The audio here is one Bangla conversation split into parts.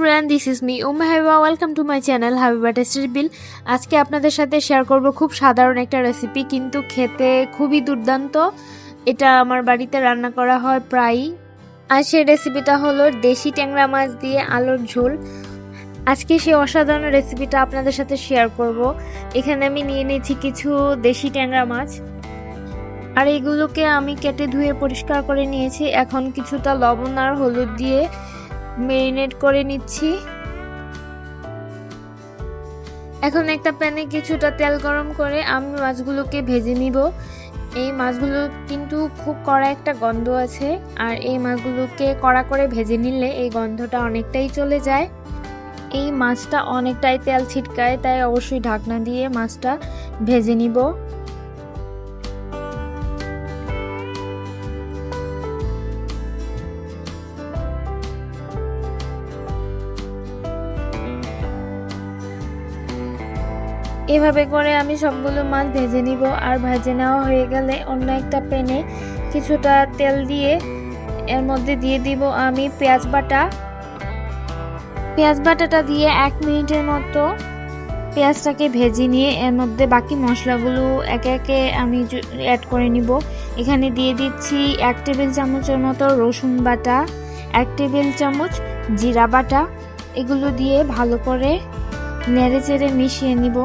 Everyone this is me Uma Habiba welcome to my channel Habiba টেস্টের বিল আজকে আপনাদের সাথে শেয়ার করব খুব সাধারণ একটা রেসিপি কিন্তু খেতে খুবই দুর্দান্ত। এটা আমার বাড়িতে রান্না করা হয় প্রায়ই আর সেই রেসিপিটা হলো দেশি ট্যাংরা মাছ দিয়ে আলুর ঝোল। আজকে সেই অসাধারণ রেসিপিটা আপনাদের সাথে শেয়ার করব। এখানে আমি নিয়ে নিয়েছি কিছু দেশি ট্যাংরা মাছ। আর এগুলোকে আমি কেটে ধুয়ে পরিষ্কার করে নিয়েছি। এখন কিছুটা লবণ আর হলুদ দিয়ে মেরিনেট করে নিচ্ছি। এখন একটা প্যানে কিছুটা তেল গরম করে আমি মাছগুলোকে ভেজে নিব। এই মাছগুলো কিন্তু খুব কড়া একটা গন্ধ আছে, আর এই মাছগুলোকে কড়া করে ভেজে নিলে এই গন্ধটা অনেকটাই চলে যায়। এই মাছটা অনেকটাই তেল ছিটকায়, তাই অবশ্যই ঢাকনা দিয়ে মাছটা ভেজে নিব। এভাবে করে আমি সবগুলো মাছ ভেজে নিব। আর ভেজে নেওয়া হয়ে গেলে অন্য একটা প্যানে কিছুটা তেল দিয়ে এর মধ্যে দিয়ে দিব আমি পেঁয়াজ বাটা। পেঁয়াজ বাটাটা দিয়ে এক মিনিটের মতো পেঁয়াজটাকে ভেজে নিয়ে এর মধ্যে বাকি মশলাগুলো একে একে আমি অ্যাড করে নিব। এখানে দিয়ে দিচ্ছি এক টেবিল চামচের মতো রসুন বাটা, এক টেবিল চামচ জিরা বাটা। এগুলো দিয়ে ভালো করে নেড়ে চেড়ে মিশিয়ে নিব।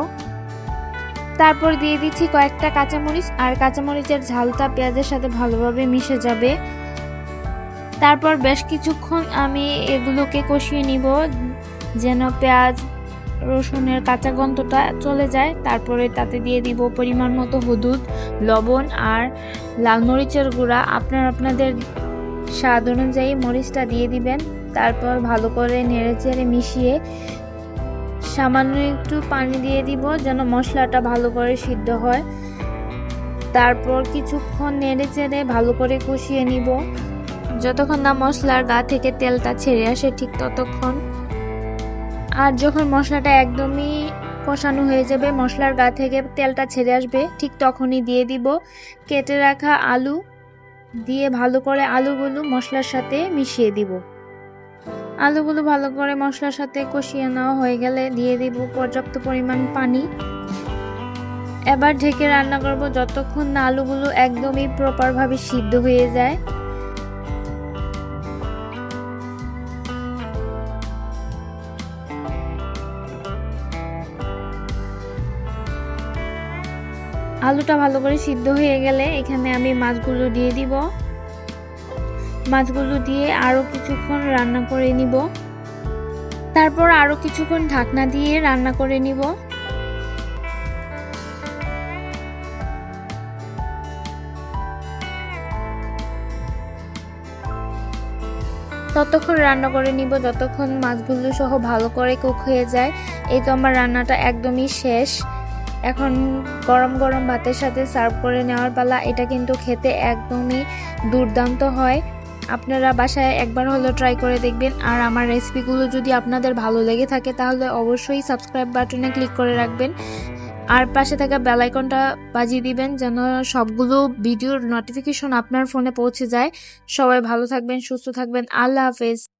তারপর দিয়ে দিচ্ছি কয়েকটা কাঁচামরিচ, আর কাঁচামরিচের ঝালটা পেঁয়াজের সাথে ভালোভাবে মিশে যাবে। তারপর বেশ কিছুক্ষণ আমি এগুলোকে কষিয়ে নিব, যেন পেঁয়াজ, রসুনের কাঁচা গন্ধটা চলে যায়। তারপরে তাতে দিয়ে দিব পরিমাণ মতো হলুদ, লবণ আর লাল মরিচের গুঁড়া। আপনার আপনাদের স্বাদ অনুযায়ী মরিচটা দিয়ে দিবেন। তারপর ভালো করে নেড়ে চেড়ে মিশিয়ে সামান্য একটু পানি দিয়ে দিব যেন মশলাটা ভালো করে সিদ্ধ হয়। তারপর কিছুক্ষণ নেড়ে চেড়ে ভালো করে কষিয়ে নিব। যতক্ষণ না মশলার গা থেকে তেলটা ছেড়ে আসে ঠিক ততক্ষণ। আর যখন মশলাটা একদমই কষানো হয়ে যাবে, মশলার গা থেকে তেলটা ছেড়ে আসবে, ঠিক তখনই দিয়ে দিব। কেটে রাখা আলু দিয়ে ভালো করে আলুগুলো মশলার সাথে মিশিয়ে দিব। আলুগুলো ভালো করে মশলার সাথে কষিয়ে নেওয়া হয়ে গেলে দিয়ে দিব পর্যাপ্ত পরিমাণ পানি। এবার ঢেকে রান্না করব যতক্ষণ না আলুগুলো একদমই প্রপারভাবে সিদ্ধ হয়ে যায়। আলুটা ভালো করে সিদ্ধ হয়ে গেলে এখানে আমি মাছগুলো দিয়ে দিব। মাছগুলো দিয়ে আরও কিছুক্ষণ রান্না করে নিব। তারপর আরও কিছুক্ষণ ঢাকনা দিয়ে রান্না করে নিব। ততক্ষণ রান্না করে নিব, যতক্ষণ মাছগুলো সহ ভালো করে কুক হয়ে যায়। এই তো আমার রান্নাটা একদমই শেষ। এখন গরম গরম ভাতের সাথে সার্ভ করে নেওয়ার পালা, এটা কিন্তু খেতে একদমই দুর্দান্ত হয়। আপনারা বাসায় একবার হলো ট্রাই করে দেখবেন। আর আমার রেসিপিগুলো যদি আপনাদের ভালো লেগে থাকে, তাহলে অবশ্যই সাবস্ক্রাইব বাটনে ক্লিক করে রাখবেন। আর পাশে থাকা বেলাইকনটা বাজিয়ে দিবেন, যেন সবগুলো ভিডিওর নোটিফিকেশন আপনার ফোনে পৌঁছে যায়। সবাই ভালো থাকবেন, সুস্থ থাকবেন। আল্লাহ হাফেজ।